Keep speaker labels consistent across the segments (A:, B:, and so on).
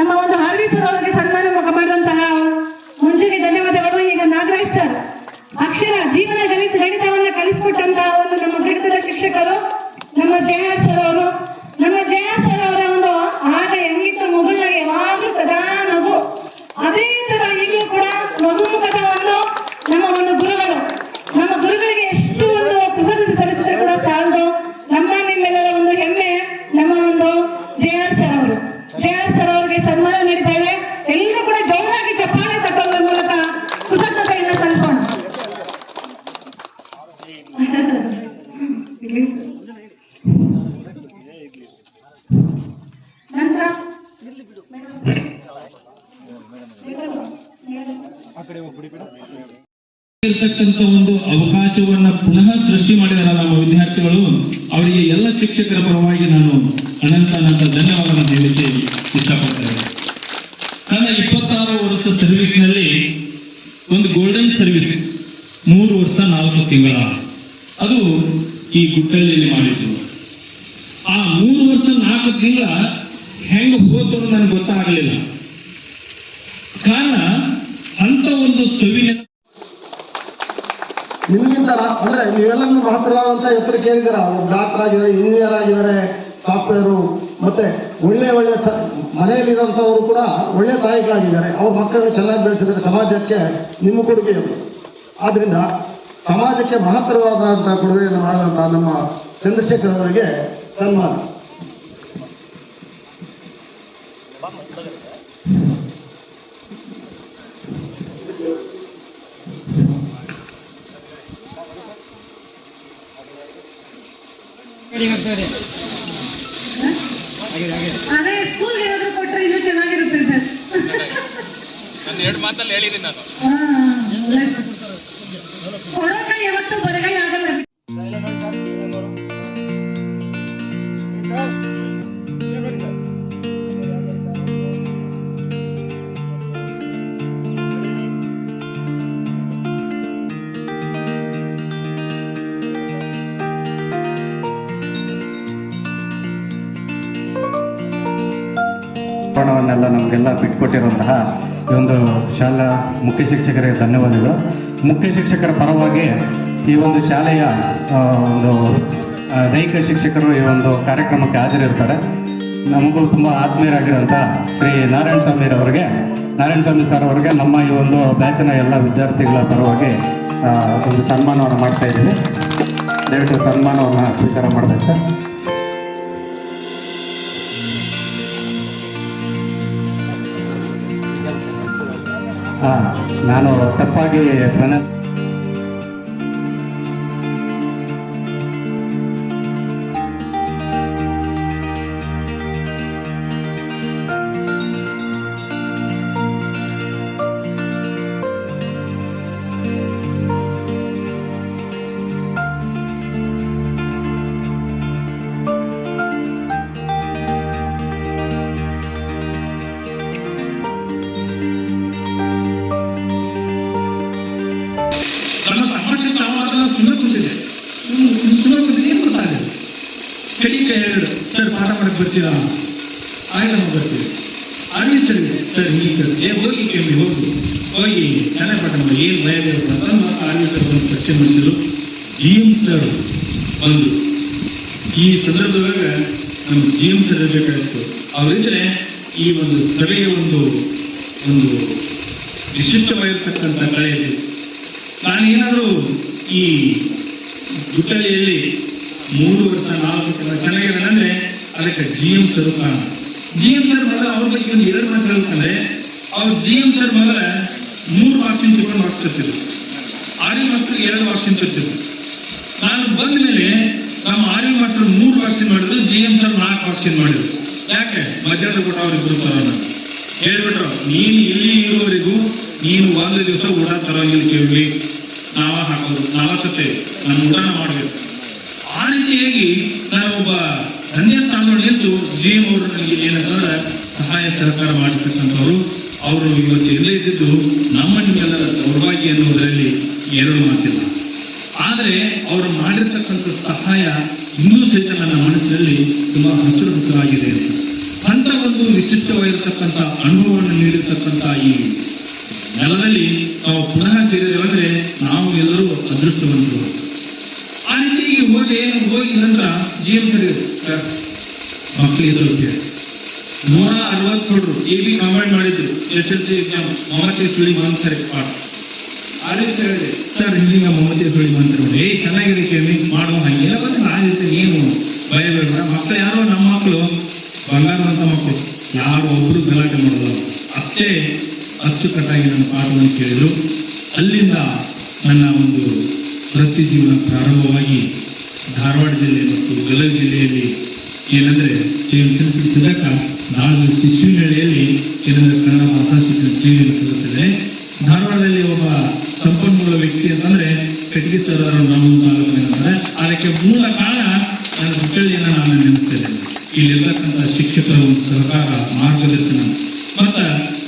A: ನಮ್ಮ ಒಂದು ಹಾರ್ವಿ ಅವರಿಗೆ ಸನ್ಮಾನ ಮಾಡುವಂತಹ ಮುಂಜಾನೆ ಧನ್ಯವಾದಗಳು. ಈಗ ನಾಗರಾಜ್ ಸರ್, ಅಕ್ಷರ ಜೀವನ ಗಣಿತ ಗಣಿತವನ್ನ ಕಲಿಸಿಕೊಟ್ಟಂತಹ ಒಂದು ನಮ್ಮ ಗಣಿತದ ಶಿಕ್ಷಕರು ನಮ್ಮ ಜಯ ಸರ್ ಅವರು. ನಮ್ಮ ಜಯ ಸರ್ ಅವರ ಒಂದು ಆಗ ಹೆಂಗಿತ್ತು ಮಗುಳಿಗೆ ಯಾವಾಗಲೂ ಸದಾ ನಗು ಅದೇ ತರ ಈಗಲೂ ಕೂಡ ಮಗುಮುಖದ ಒಂದು ನಮ್ಮ ಒಂದು ಗುರುಗಳು ನಮ್ಮ ಗುರುಗಳಿಗೆ ಎಷ್ಟು ಒಂದು ಕೃತಜ್ಞತೆ ಸಲ್ಲಿಸಿದ್ರೆ ಕೂಡ ಸಾಲದು ನಮ್ಮ ನಿಮ್ಮೆಲ್ಲರ ಒಂದು ಹೆಮ್ಮೆ ನಮ್ಮ ಒಂದು ಜೆ ಆರ್ ಸರ್ ಅವರು ಜೆ ಆರ್ ಸರ್ ಅವರಿಗೆ ಸನ್ಮಾನ ನೀಡಿದ್ದೇವೆ ಎಲ್ಲರೂ ಕೂಡ ಜೋರಾಗಿ ಚಪ್ಪಾಳೆ ತಟ್ಟೋದ್ರ ಮೂಲಕ ಕೃತಜ್ಞತೆಯನ್ನು ಸಲ್ಲಿಸೋಣ ನಂತರ
B: ಇರ್ತಕ್ಕಂಥ ಒಂದು ಅವಕಾಶವನ್ನ ಪುನಃ ಸೃಷ್ಟಿ ಮಾಡಿದಾರ ನಮ್ಮ ವಿದ್ಯಾರ್ಥಿಗಳು. ಅವರಿಗೆ ಎಲ್ಲ ಶಿಕ್ಷಕರ ಪರವಾಗಿ ನಾನು ಅನಂತ ಅನಂತ ಧನ್ಯವಾದಗಳನ್ನು ಹೇಳಿಕೆ ಇಷ್ಟಪಡ್ತೇನೆ. ನನ್ನ ಇಪ್ಪತ್ತಾರು ವರ್ಷ ಸರ್ವಿಸ್ನಲ್ಲಿ ಒಂದು ಗೋಲ್ಡನ್ ಸರ್ವಿಸ್ ಮೂರು ವರ್ಷ ನಾಲ್ಕು ತಿಂಗಳ. ಅದು ಈ ಗುಟ್ಟಳ್ಳಿಯಲ್ಲಿ ಮಾಡಿದ್ದು. ಆ ಮೂರು ವರ್ಷ ನಾಲ್ಕು ತಿಂಗಳ ಹೆಂಗ ಹೋದ್ರು ನನಗೆ ಗೊತ್ತಾಗಲಿಲ್ಲ. ಕಾರಣ ಒಂದು ಸವಿನ
C: ನಿಮಗಿಂತ ಅಂದ್ರೆ ನೀವೆಲ್ಲರೂ ಮಹತ್ವವಾದಂತ ಹೆಸರು ಕೇಳಿದಿರ ಡಾಕ್ಟರ್ ಆಗಿದ್ದಾರೆ, ಇಂಜಿನಿಯರ್ ಆಗಿದ್ದಾರೆ ಸಾಫ್ಟ್ವೇರು ಮತ್ತೆ ಒಳ್ಳೆ ಒಳ್ಳೆ ಮನೆಯಲ್ಲಿ ಕೂಡ ಒಳ್ಳೆ ತಾಯಿಗಳಾಗಿದ್ದಾರೆ. ಅವ್ರ ಮಕ್ಕಳನ್ನು ಚೆನ್ನಾಗಿ ಬೆಳೆಸಿದ್ರೆ ಸಮಾಜಕ್ಕೆ ನಿಮ್ಮ ಕೊಡುಗೆ ಆದ್ರಿಂದ ಸಮಾಜಕ್ಕೆ ಮಹತ್ತರವಾದಂತಹ ಕೊಡುಗೆಯನ್ನು ಮಾಡಿದಂತಹ ನಮ್ಮ ಚಂದ್ರಶೇಖರ್ ಅವರಿಗೆ ಸನ್ಮಾನ.
A: ಅದೇ ಸ್ಕೂಲ್ ಏನಾದ್ರು ಕೊಟ್ರೆ ಇನ್ನೂ ಚೆನ್ನಾಗಿರುತ್ತೆ ಸರ್.
D: ನಾನು ಎರಡು ಮಾತಲ್ಲಿ ಹೇಳಿದ್ದೀನಿ ನಾನು.
A: ಕೊಡೋಕೆ ಯಾವತ್ತೂ ಬರಗೈ ಆಗಲ್ಲ
E: ಕೋಣವನ್ನೆಲ್ಲ ನಮಗೆಲ್ಲ ಬಿಟ್ಕೊಟ್ಟಿರುವಂತಹ ಈ ಒಂದು ಶಾಲಾ ಮುಖ್ಯ ಶಿಕ್ಷಕರಿಗೆ ಧನ್ಯವಾದಗಳು. ಮುಖ್ಯ ಶಿಕ್ಷಕರ ಪರವಾಗಿ ಈ ಒಂದು ಶಾಲೆಯ ಒಂದು ದೈಹಿಕ ಶಿಕ್ಷಕರು ಈ ಒಂದು ಕಾರ್ಯಕ್ರಮಕ್ಕೆ ಹಾಜರಿರ್ತಾರೆ. ನಮಗೂ ತುಂಬ ಆತ್ಮೀಯರಾಗಿರುವಂಥ ಶ್ರೀ ನಾರಾಯಣ ಸ್ವಾಮಿ ಅವರಿಗೆ ನಾರಾಯಣ ಸ್ವಾಮಿ ಸರ್ ಅವರಿಗೆ ನಮ್ಮ ಈ ಒಂದು ಬ್ಯಾಚಿನ ಎಲ್ಲ ವಿದ್ಯಾರ್ಥಿಗಳ ಪರವಾಗಿ ಒಂದು ಸನ್ಮಾನವನ್ನು ಮಾಡ್ತಾ ಇದ್ದೀವಿ ದಯವಿಟ್ಟು ಸನ್ಮಾನವನ್ನು ಸ್ವೀಕಾರ ಮಾಡಬೇಕು. ನಾನು ತಪ್ಪಾಗಿ ಪ್ರನ
B: ಬರ್ತೀರಾ? ಆಯ್ತು ನಾವು ಬರ್ತೀವಿ. ಆಗಲಿ ಸರಿ, ಸರ್, ಈ ಸರ್ ಏ, ಹೋಗಿ ಕೇಳಿ, ಹೋಗು. ಹೋಗಿ. ಚೆನ್ನಾಗಿ ಪಾಠ ಏನು ಭಯ ಅಂತ ಆರ್ಮಿ ಸರ್ ಒಂದು ಮಾಡಿಸಿದ್ರು. ಜಿ ಎಂ ಸರ್ ಬಂದು. ಈ ಸಂದರ್ಭದಾಗ ನಮ್ಮ ಜಿ ಎಂ ಸರ್ ಇರಬೇಕಾಗಿತ್ತು. ಅವರಿದ್ರೆ ಈ ಒಂದು ಸಭೆಯ ಒಂದು ಒಂದು ವಿಶಿಷ್ಟವಾಗಿರ್ತಕ್ಕಂಥ ಕಳೆ ಇದೆ ನಾನೇನಾದರೂ ಈ ಗುಟ್ಟಲೆಯಲ್ಲಿ ಮೂರು ವರ್ಷ, ನಾಲ್ಕು ವರ್ಷ ಚೆನ್ನಾಗಿದೆ ಅಂದ್ರೆ ಅದಕ್ಕೆ G M sir G M sir ಮೊದಲ ಅವ್ರ ಬಗ್ಗೆ ಒಂದು ಎರಡು ಮಾತು ಹೇಳ್ಬೇಕಂದ್ರೆ ಅವ್ರು ಜಿ ಎಂ ಸರ್ ಮೊದಲ ಮೂರು ವಾಕ್ಸಿನ್ ತಗೊಂಡು ಮಾಡಿಸ್ತಿದ್ರು ಆರಿ ಮಾಸ್ಟರ್ ಎರಡು ವಾಕ್ಸಿನ್ ತಿರ್ತಿದ್ರು ನಾನು ಬಂದ ಮೇಲೆ ನಮ್ಮ ಆರಿ ಮಾಸ್ಟರ್ ಮೂರು ವಾಕ್ಸಿನ್ ಮಾಡಿದ್ರು ಜಿ ಎಂ ಸರ್ ನಾಲ್ಕು ವಾಕ್ಸಿನ್ ಮಾಡಿದ್ರು. ಯಾಕೆ? ಮಧ್ಯಾಹ್ನ ಕೊಟ್ಟು ಅವ್ರಿಗೆ ಬಿಡ್ತಾರ ಹೇಳ್ಬಿಟ್ರು, ನೀನು ಇಲ್ಲಿ ಇರುವವರೆಗೂ ನೀನು ಒಂದು ದಿವಸ ಊಟ ತರೋಂಗಿಲ್ಲ ಕೇಳಿ. ನಾವ ಹಾಕೋದು, ನಾವ ಸತ್ತೆ ನಾನು ಊಟನ ಮಾಡಬೇಕು. ಆ ರೀತಿಯಾಗಿ ನಾನು ಒಬ್ಬ ತಂದೆಯ ಸ್ಥಾನಗಳು ನಿಂತು ಜಿ ಅವರು ನನಗೆ ಏನಂತಂದ್ರೆ ಸಹಾಯ ಸಹಕಾರ ಮಾಡಿರ್ತಕ್ಕಂಥವ್ರು. ಅವರು ಇವತ್ತು ಎಲ್ಲೇ ಇದ್ದಿದ್ದು ನಮ್ಮ ನಿಮ್ಮೆಲ್ಲರ ದೌರ್ಭಾಗ್ಯ ಎನ್ನುವುದರಲ್ಲಿ ಎರಡು ಮಾತಿಲ್ಲ. ಆದರೆ ಅವರು ಮಾಡಿರ್ತಕ್ಕಂಥ ಸಹಾಯ ಇನ್ನೂ ಸಹಿತ ನನ್ನ ಮನಸ್ಸಿನಲ್ಲಿ ತುಂಬಾ ಹಸಿರು ಹಸಿರಾಗಿದೆ ಅಂತ. ಒಂದು ವಿಶಿಷ್ಟವಾಗಿರ್ತಕ್ಕಂಥ ಅನುಭವವನ್ನು ನೀಡಿರ್ತಕ್ಕಂಥ ಈ ನೆಲದಲ್ಲಿ ನಾವು ಪುನಃ ಸೇರಿದೇವಂದ್ರೆ ನಾವು ಎಲ್ಲರೂ ಅದೃಷ್ಟವಂತರು. ಆ ರೀತಿ ಹೋಗಿ ಹೋಗಿ ನಂತರ ಜಿ ಎಂ ಸರ್ ಮಕ್ಳು ತಲುಪಿದೆ ನೂರ ಅರವತ್ತೇಳು ಎ ಬಿ ಕಮಾಂಡ್ ಮಾಡಿದ್ರು ಎಸ್ ಎಸ್ ಸಿ ಎಕ್ಸಾಮ್ ಮಮತೆ ಸುಳಿ ಮಾಂತಾರೆ ಪಾಠ. ಆ ರೀತಿ ಸರ್ ಹಿಂದಿನ ಮಮತೆ ಸುಳಿ ಮಾಂತಾರೆ ಏ ಚೆನ್ನಾಗಿದೆ ಕೇಳಿ ಮಾಡುವ ಹಂಗೆಲ್ಲ ಬಂದ್ರೆ ಆ ರೀತಿ ಏನು ಭಯ ಬೇಡ ಮಕ್ಕಳು ಯಾರೋ ನಮ್ಮ ಮಕ್ಕಳು ಬಂಗಾರವಂತ ಮಕ್ಕಳು ಯಾರು ಒಬ್ರು ಗಲಾಟೆ ಮಾಡೋದು. ಅಷ್ಟೇ ಅಚ್ಚುಕಟ್ಟಾಗಿ ನನ್ನ ಪಾಠವನ್ನು ಕೇಳಿದರು. ಅಲ್ಲಿಂದ ನನ್ನ ಒಂದು ವೃತ್ತಿ ಜೀವನ ಪ್ರಾರಂಭವಾಗಿ ಧಾರವಾಡ ಜಿಲ್ಲೆ ಮತ್ತು ಗದಗ ಜಿಲ್ಲೆಯಲ್ಲಿ ಏನಂದ್ರೆ ಸಿದ್ಧಕ ನಾಳೆ ಶಿಶುವಿನಳ್ಳಿಯಲ್ಲಿ ಏನಂದ್ರೆ ಕನ್ನಡ ಭಾಷಾ ಶಿಕ್ಷಣ ಸೇವೆಯನ್ನು ಸಲ್ಲಿಸಿದೆ ಧಾರವಾಡದಲ್ಲಿ ಒಬ್ಬ ಸಂಪನ್ಮೂಲ ವ್ಯಕ್ತಿ ಅಂತಂದ್ರೆ ಕಟ್ಟಿಗೆ ಸರ್ ತಾಲೂಕಿನ ಅದಕ್ಕೆ ಮೂಲ ಕಾರಣ ನನ್ನ ಮಕ್ಕಳಿಗೆ ನಾನು ನೆನೆಸ್ತೇನೆ ಇಲ್ಲಿರ್ತಕ್ಕಂಥ ಶಿಕ್ಷಕರ ಒಂದು ಸಹಕಾರ, ಮಾರ್ಗದರ್ಶನ ಮತ್ತ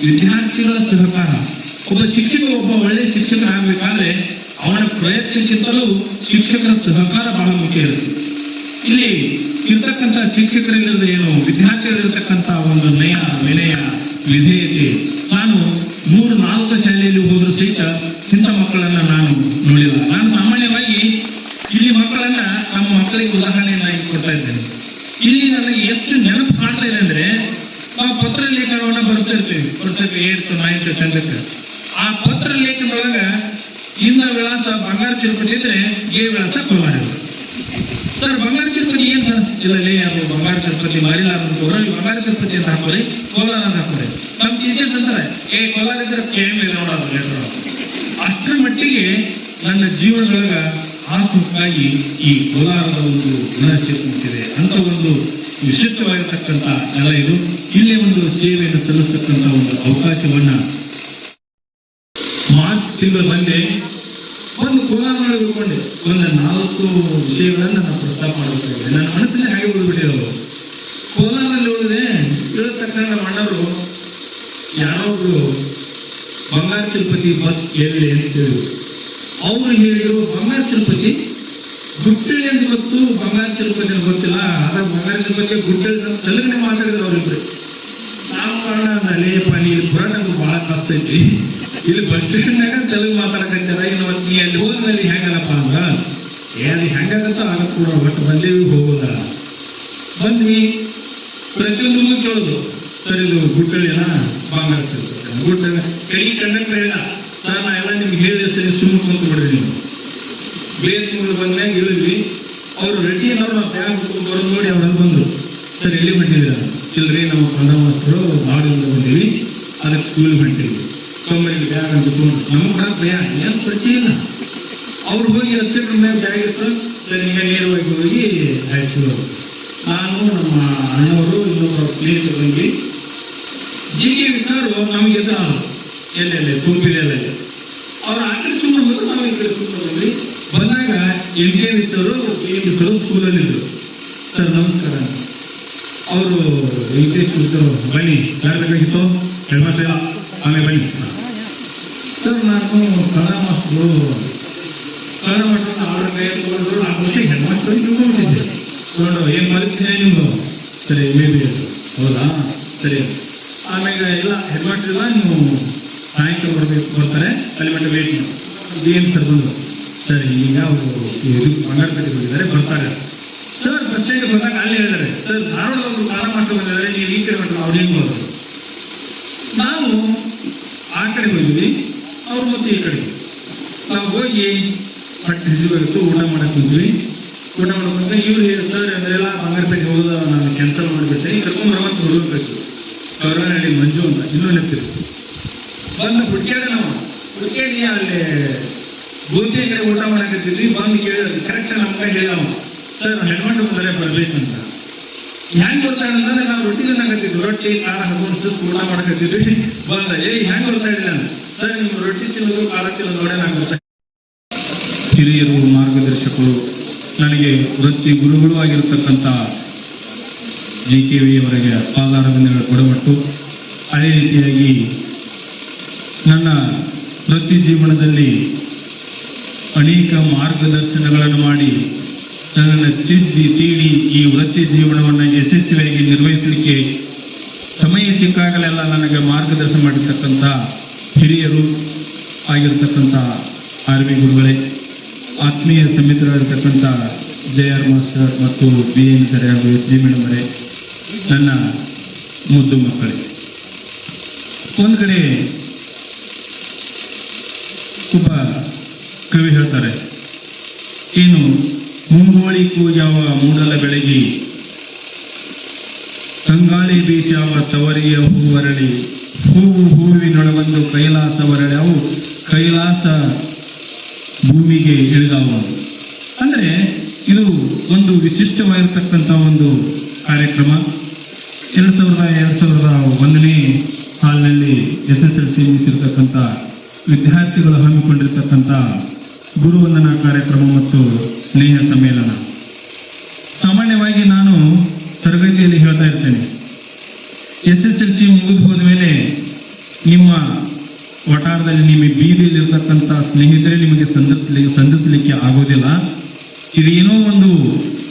B: ವಿದ್ಯಾರ್ಥಿಗಳ ಸಹಕಾರ. ಒಬ್ಬ ಶಿಕ್ಷಕ, ಒಬ್ಬ ಒಳ್ಳೆ ಶಿಕ್ಷಕ ಆಗ್ಬೇಕಾದ್ರೆ ಅವನ ಪ್ರಯತ್ನಕ್ಕಿಂತಲೂ ಶಿಕ್ಷಕರ ಸಹಕಾರ ಬಹಳ ಮುಖ್ಯ ಇರುತ್ತೆ. ಇಲ್ಲಿ ಇರ್ತಕ್ಕಂಥ ಶಿಕ್ಷಕರಿಂದ ಏನು ವಿದ್ಯಾರ್ಥಿಗಳಿರ್ತಕ್ಕಂಥ ಒಂದು ನಯ, ವಿನಯ, ವಿಧೇಯತೆ ನಾನು ಮೂರು, ನಾಲ್ಕು ಶಾಲೆಯಲ್ಲಿ ಹೋದ್ರು ಸಹಿತ ಇಂಥ ಮಕ್ಕಳನ್ನ ನಾನು ನೋಡಿಲ್ಲ. ನಾನು ಸಾಮಾನ್ಯವಾಗಿ ಇಲ್ಲಿ ಮಕ್ಕಳನ್ನ ನಮ್ಮ ಮಕ್ಕಳಿಗೆ ಉದಾಹರಣೆಯನ್ನಾಗಿ ಕೊಡ್ತಾ ಇದ್ದೇನೆ. ಇಲ್ಲಿ ನನಗೆ ಎಷ್ಟು ನೆನಪು ಕಾಣ್ತಾ ಇದೆ ಅಂದ್ರೆ ನಾವು ಪತ್ರ ಲೇಖನವನ್ನ ಬರ್ತಾ ಇರ್ತೀವಿ. ವರ್ಷಕ್ಕೆ ಏಟ್, ನೈನ್ತ್ ಚಂದಕ್ಕೆ ಆ ಪತ್ರ ಲೇಖನದೊಳಗ ಇಂದ ವಿಳಾಸ ಬಂಗಾರ ತಿರುಪತಿ ಇದ್ರೆ ಏ ವಿಳಾಸ ಕೋಲಾರ ಸರ್, ಬಂಗಾರ ತಿರುಪತಿ ಏನ್ ಸರ್? ಇಲ್ಲ, ಲೇ ಅದು ಬಂಗಾರ ತಿರುಪತಿ ಮಾರಿಲಾರ ಬಂಗಾರ ತಿರುಪತಿ ಅಂತ ಹಾಕೋರಿ, ಕೋಲಾರ ಅಂತ ಹಾಕೋರಿ. ನಮ್ ಟೀಚರ್ಸ್ ಅಂತಾರೆ ಏ, ಕೋಲಾರ ಇದ್ರೆ ಕೇಮ್ ಇಲ್ಲ ನೋಡೋದು ಅಷ್ಟರ ಮಟ್ಟಿಗೆ ನನ್ನ ಜೀವನದೊಳಗ ಆತ್ಮಕ್ಕಾಗಿ ಈ ಕೋಲಾರದ ಒಂದು ಗುಣಸ್ಥಿತಿ ನಿಂತಿದೆ ಅಂತ ಒಂದು ವಿಶಿಷ್ಟವಾಗಿರ್ತಕ್ಕಂಥ ನೆಲ ಇದು. ಇಲ್ಲೇ ಒಂದು ಸೇವೆಯನ್ನು ಸಲ್ಲಿಸ್ತಕ್ಕಂಥ ಒಂದು ಅವಕಾಶವನ್ನ ತಿಂಗಳು ಬಂದೆ. ಒಂದು ಕೋಲಾರದಲ್ಲಿ ಉಳ್ಕೊಂಡೆ. ಒಂದು ನಾಲ್ಕು ವಿಷಯಗಳನ್ನು ನಾನು ಪ್ರಸ್ತಾಪ ಮಾಡಬೇಕಾಗಿದೆ ನನ್ನ ಮನಸ್ಸಲ್ಲಿ ಹಾಗೆ ಉಳಿದ್ಬಿಟ್ಟಿರೋದು ಕೋಲಾರದಲ್ಲಿ ಉಳಿದೆ ತಕ್ಷಣ ನಮ್ಮ ಅಣ್ಣವರು, ಯಾರೋ ಒಬ್ರು ಬಂಗಾರ ತಿರುಪತಿ ಬಸ್ ಎಲ್ಲಿ ಅಂತ ಹೇಳಿದ್ರು. ಅವರು ಹೇಳಿದ್ರು, ಬಂಗಾರ ತಿರುಪತಿ? ಗುಟ್ಟಳ್ಳಿ ಅಂತ ಗೊತ್ತು. ಬಂಗಾರ ತಿರುಪತಿ ಗೊತ್ತಿಲ್ಲ. ಆದ್ರೆ ಬಂಗಾರ ತಿರುಪತಿ ಗುಟ್ಟಳ್ಳಿ ಅಂತ ತೆಲುಗನೆ ಮಾತಾಡಿದ್ರು ಅವರಿಬ್ರು. ನಾವು ಕಾರಣ ನಲೆ ನೀ ಇಲ್ಲಿ ನಮ್ಗೆ ಭಾಳ ಕಷ್ಟ ಐತಿ ಇಲ್ಲಿ ಬಸ್ ಸ್ಟ್ಯಾಂಡ್ನಾಗ ತೆಲುಗು ಮಾತಾಡಕತ್ತಾರ. ಇನ್ನು ಅಲ್ಲಿ ಹೋದ್ರಲ್ಲಿ ಹೆಂಗಲ್ಲಪ್ಪ ಅಂದ್ರ, ಏ, ಅಲ್ಲಿ ಹೆಂಗಾಗತ್ತ? ಆಗತ್ ಕೂಡ ಒಟ್ಟು ಬಂದೇವಿ ಹೋಗೋದ. ಬಂದ್ವಿ ಪ್ರತಿಯೊಂದು ಕೇಳೋದು. ಸರ್, ಇದು ಗುಟ್ಟಳ್ಳಿನ ಬಂಗಾರ ಗುಡ್ಡ ಕೈ ಕಂಡಕ್ಟರ್ ಹೇಳ, ಸರ್, ನಾ ಎಲ್ಲ ನಿಮ್ಗೆ ಹೇಳಿಸ್ತೇನೆ ಸುಮ್ಮನೆ ಕುಂತು ಬಿಡ್ರಿ ನೀವು ಬೇರೆ ತಿಂಗಳು ಬಂದಾಗ ಇಳಿದ್ವಿ. ಅವರು ರೆಡ್ಡಿ ಏನಾದ್ರು ನಾವು ಬ್ಯಾಗ್ ಬರೋದು ನೋಡಿ ಅವ್ರು ಬಂದರು. ಸರ್, ಎಲ್ಲಿ ಹೊಂಟಿದ್ದೀರ ಇಲ್ರಿ, ನಮ್ಮ ಮಾಸ್ತರು ನಾಡಿಂದ ಬಂದೀವಿ. ಅದಕ್ಕೆ ಸ್ಕೂಲ್ ಹೊಂಟಿವಿ ಅಂತ ಬಿಟ್ಕೊಂಡು ನಮಗೆ ಕೂಡ ಭಯ, ಏನು ಪರಿಚಯ ಇಲ್ಲ. ಅವ್ರು ಹೋಗಿ ಹತ್ತಿರ ಮೇಲೆ ಜಾಗಿತ್ತು ಸರ್ ಹಿಂಗೆ ನೇರವಾಗಿ ಹೋಗಿ ಆಯ್ತು ನಾನು, ನಮ್ಮ ಅಣ್ಣವರು ಇನ್ನೊಬ್ಬರು ಸ್ನೇಹಿತರು ಬಂದ್ವಿ. ಜಿ ಕೆ ಸರ್ ನಮಗೆ ಎಲ್ಲೆಲ್ಲಿ ತುಂಬಿದೆಲ್ಲ ಅವ್ರ ಆಟದ ಸುಮ್ಮನೆ ಬಂದು ನಾವು ಈ ಕಡೆ ಬಂದ್ವಿ. ಬಂದಾಗ L K V sir A V sir ಸ್ಕೂಲಲ್ಲಿ ಸರ್, ನಮಸ್ಕಾರ. ಅವರು ಎಲ್ ಕೆ ಸ್ಕೂಲ್ ಬನ್ನಿ. ಯಾರು ಬೇಕಾಗಿತ್ತು ಹೆಡ್ ಆಮೇಲೆ ಬನ್ನಿ. ಸರ್ ನಾನು ಕನ್ನಡ ಮಾಸ್ಟ್ರು ಕನ್ನಡ ಮಾಸ್ಟರ್ ಅವ್ರ ಕೈ ತಗೊಂಡ್ರು ನಾಲ್ಕು ವರ್ಷ ಹೆಡ್ ಮಾಸ್ಟರ್ ತಿಳ್ಕೊಂಡ್ಬಿಟ್ಟಿದ್ದೆ ಏನು ನಿಮ್ದು ಸರಿ ಮೇ ಬಿ ಹೌದಾ ಸರಿ ಆಮೇಲೆ ಇಲ್ಲ ಮಾಸ್ಟರ್ ನೀವು ಸಾಯಂಕಾಲ ಮಾಡಬೇಕು ಬರ್ತಾರೆ ಅಲ್ಲಿ ಮಟ್ಟ ವೇಟ್ ಮಾಡಿ ಏನು ಸರ್ ಬಂದು ಸರ್ ಈಗ ಅವರು ಇದು ಹೋಗಿದ್ದಾರೆ ಬರ್ತಾರೆ ಸರ್ ಬಸ್ ಸ್ಟ್ಯಾಂಡ್ ಅಲ್ಲಿ ಹೇಳಿದ್ದಾರೆ ಸರ್ ಧಾರವಾಡದವರು ಕಾಲ ಮಾಡ್ಕೊಂಡು ಬಂದಿದ್ದಾರೆ ನೀವು ಈ ಕಡೆ ಮಾಡ್ಕೊಂಡು ಅವ್ರು ನಾವು ಆ ಕಡೆ ಹೋಗಿದ್ವಿ. ಅವ್ರು ಮತ್ತೆ ಈ ಕಡೆ ನಾವು ಹೋಗಿ ಹೊಟ್ಟೆ ಇವತ್ತು ಊಟ ಮಾಡಕ್ ಹೋದ್ವಿ ಊಟ ಮಾಡಕ್ ಹೋದ್ರೆ ಇವ್ರು ಸರ್ ಎಲ್ಲ ಬಂಗಾರಪೇಟೆ ಹೋದ ನಾನು ಕ್ಯಾನ್ಸಲ್ ಮಾಡಿಬಿಟ್ಟೆ. ಕರ್ಕೊಂಡ್ ಬರುವಂತ ಹುಡುಗಬೇಕು ಹೇಳಿ ಮಂಜು ಅಂತ. ಇನ್ನೂ ನೆನಪಿದೆ. ಬಂದು ಹುಡ್ಕ್ಯಾಡ ನಾವು. ಹುಡ್ಕ್ಯಾಡಿ ಅಲ್ಲಿ ಗೋಧಿ ಕಡೆ ಊಟ ಮಾಡಕತ್ತಿದ್ವಿ ಬಂದು ಕೇಳಿದ್ರೆ ಕರೆಕ್ಟ್ ನಮ್ಮ ಕೈ ಹೇಳ ಸರ್ ಹೆಣ್ಮಂಡು ಬಂದರೆ ಬರ್ಬೇಕಂತ ಹ್ಯಾಂಗ್ ಗೊತ್ತಾಗ ಅಂದ್ರೆ ನಾವು ರೊಟ್ಟಿ ತಿನ್ನಕತ್ತಿದ್ವಿ ರೊಟ್ಟಿ ನಾನು ಹಾಕೊಂಡು ಊಟ ಮಾಡಕತ್ತಿದ್ವಿ ಬಂದ ಏ ಹೆಂಗ್ ಗೊತ್ತಾಗಿಲ್ಲ ರೊಟ್ಟಿ ತಿನ್ನೋದು ಹಿರಿಯರು, ಮಾರ್ಗದರ್ಶಕರು, ನನಗೆ ವೃತ್ತಿ ಗುರುಗಳು ಆಗಿರತಕ್ಕಂಥ ಜಿ ಕೆ ವಿ ಅವರಿಗೆ ಪಾದಾರವಿಂದಗಳು ಕೊಡಬಟ್ಟು ಅದೇ ರೀತಿಯಾಗಿ ನನ್ನ ವೃತ್ತಿ ಜೀವನದಲ್ಲಿ ಅನೇಕ ಮಾರ್ಗದರ್ಶನಗಳನ್ನು ಮಾಡಿ ನನ್ನನ್ನು ತಿದ್ದಿ ತೀಡಿ ಈ ವೃತ್ತಿ ಜೀವನವನ್ನು ಯಶಸ್ವಿಯಾಗಿ ನಿರ್ವಹಿಸಲಿಕ್ಕೆ ಸಮಯ ಸಿಕ್ಕಾಗಲೆಲ್ಲ ನನಗೆ ಮಾರ್ಗದರ್ಶನ ಮಾಡಿರ್ತಕ್ಕಂಥ ಹಿರಿಯರು ಆಗಿರ್ತಕ್ಕಂಥ ಆರ್ ವಿ ಗುರುಗಳೇ, ಆತ್ಮೀಯ ಸಮಿತರಾಗಿರ್ತಕ್ಕಂಥ ಜೆ ಆರ್ ಮಾಸ್ಟರ್ ಮತ್ತು ಬಿ ಎನ್ ಸರ್ ಹಾಗೂ ಜಿ ಮೇಡಮರೇ ನನ್ನ ಮುದ್ದು ಮಕ್ಕಳೇ. ಒಂದು ಕಡೆ ಒಬ್ಬ ಕವಿ ಹೇಳ್ತಾರೆ, ಏನು ಮುಂಗೋಳಿ ಯಾವ ಮೂಡಲ ಬೆಳಗಿ ತಂಗಾಳಿ ಬೀಸ್ಯಾವ ತವರಿಯ ಹೂವರಳಿ ಹೂವು ಹೂವಿನೊಳಗೊಂದು ಅವು ಕೈಲಾಸ ಭೂಮಿಗೆ ಇಳಿದವು ಅಂದರೆ ಇದು ಒಂದು ವಿಶಿಷ್ಟವಾಗಿರ್ತಕ್ಕಂಥ ಒಂದು ಕಾರ್ಯಕ್ರಮ. ಎರಡು ಸಾವಿರದ ಎರಡು ಸಾವಿರದ ಒಂದನೇ ಸಾಲಿನಲ್ಲಿ ಎಸ್ ಎಸ್ ಎಲ್ ಸಿ ಮುಗಿಸಿರ್ತಕ್ಕಂಥ ವಿದ್ಯಾರ್ಥಿಗಳು ಹಮ್ಮಿಕೊಂಡಿರ್ತಕ್ಕಂಥ ಗುರುವಂದನಾ ಕಾರ್ಯಕ್ರಮ ಮತ್ತು ಸ್ನೇಹ ಸಮ್ಮೇಳನ. ಸಾಮಾನ್ಯವಾಗಿ ನಾನು ತರಗತಿಯಲ್ಲಿ ಹೇಳ್ತಾ ಇರ್ತೇನೆ. ಎಸ್ ಎಸ್ ಎಲ್ ಸಿ ಮುಗಿದು ಹೋದ ನಿಮ್ಮ ವಟಾರದಲ್ಲಿ ನಿಮ್ಮ ಬೀದಿಯಲ್ಲಿರ್ತಕ್ಕಂಥ ಸ್ನೇಹಿತರೇ ನಿಮಗೆ ಸಂದರ್ಶಲಿಕ್ಕೆ ಸಂಧಿಸಲಿಕ್ಕೆ ಆಗೋದಿಲ್ಲ. ಇದೇನೋ ಒಂದು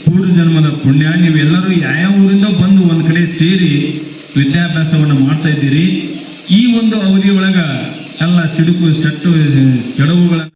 B: ಪೂರ್ವ ಜನ್ಮದ ಪುಣ್ಯ. ನೀವೆಲ್ಲರೂ ಯಾವ ಊರಿಂದ ಬಂದು ಒಂದು ಕಡೆ ಸೇರಿ ವಿದ್ಯಾಭ್ಯಾಸವನ್ನು ಮಾಡ್ತಾ ಇದ್ದೀರಿ. ಈ ಒಂದು ಅವಧಿಯೊಳಗ ಎಲ್ಲ ಸಿಡುಕು, ಸೆಟ್ಟು ಸೆಡವುಗಳನ್ನು